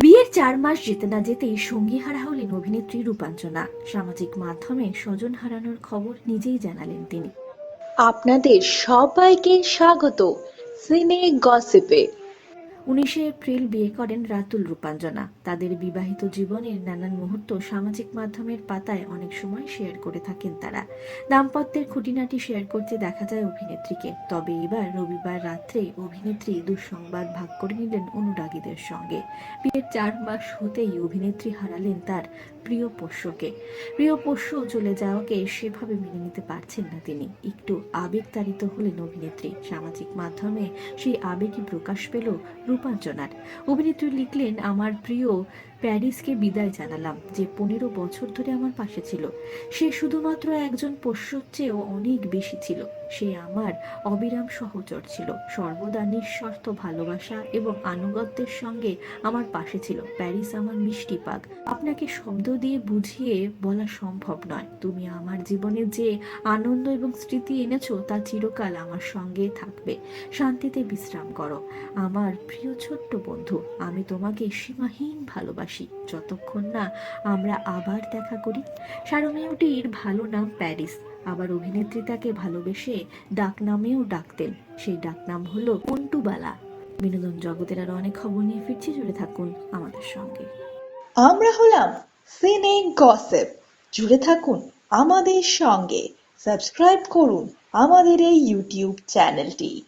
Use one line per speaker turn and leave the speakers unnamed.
বিয়ের চার মাস যেতে না যেতেই সঙ্গী হারা হলেন অভিনেত্রী রূপাঞ্চনা। সামাজিক মাধ্যমে স্বজন হারানোর খবর নিজেই জানালেন তিনি।
আপনাদের সবাইকে স্বাগত। সিনে গসিপে।
উনিশে এপ্রিল বিয়ে করেন রাতুল রূপাঞ্জনা। তাদের বিবাহিত জীবনের নানান মুহূর্ত সামাজিক মাধ্যমের পাতায় অনেক সময় শেয়ার করে থাকেন তারা। দাম্পত্যের খুঁটিনাটি শেয়ার করতে দেখা যায় অভিনেত্রীকে। তবে এবার রবিবার রাত্রে অভিনেত্রী দুঃসংবাদ ভাগ করে নিলেন অনুরাগীদের সঙ্গে। বিয়ের চার মাস হতেই অভিনেত্রী হারালেন তার প্রিয় পোষ্যকে। প্রিয় পোষ্য চলে যাওয়াকে সেভাবে মেনে নিতে পারছেন না তিনি। একটু আবেগতাড়িত হলেন অভিনেত্রী। সামাজিক মাধ্যমে সেই আবেগই প্রকাশ পেল রূপাঞ্জনার অভিনেত্রী লিখলেন আমার প্রিয় প্যারিসকে বিদায় জানালাম, যে পনেরো বছর ধরে আমার পাশে ছিল। সে শুধুমাত্র একজন পোষ্যর চেয়েও অনেক বেশি ছিল। সে আমার অবিরাম সহচর ছিল। সর্বদা নিঃস্বার্থ ভালোবাসা এবং আনুগত্যের সঙ্গে আমার পাশে ছিল। প্যারিস আমার মিষ্টি পাক। আপনাকে শব্দ দিয়ে বুঝিয়ে বলা সম্ভব নয়। তুমি আমার জীবনে যে আনন্দ এবং স্মৃতি এনেছো, তা চিরকাল আমার সঙ্গে থাকবে। শান্তিতে বিশ্রাম করো। আমার প্রিয় ছোট্ট বন্ধু, আমি তোমাকে সীমাহীন ভালোবাসি। যতক্ষণ না আমরা আবার দেখা করি সারমেয়টির ভালো নাম প্যারিস। আবার অভিনেত্রী তাকে ভালোবেসে ডাক নামেও ডাকতেন। সেই ডাক নাম হলো পন্টুবালা। বিনোদন জগতের আরও অনেক খবর নিয়ে ফিরছি, জুড়ে থাকুন আমাদের সঙ্গে।
আমরা হলাম সিনে গসিপ। জুড়ে থাকুন আমাদের সঙ্গে। সাবস্ক্রাইব করুন আমাদের এই ইউটিউব চ্যানেলটি।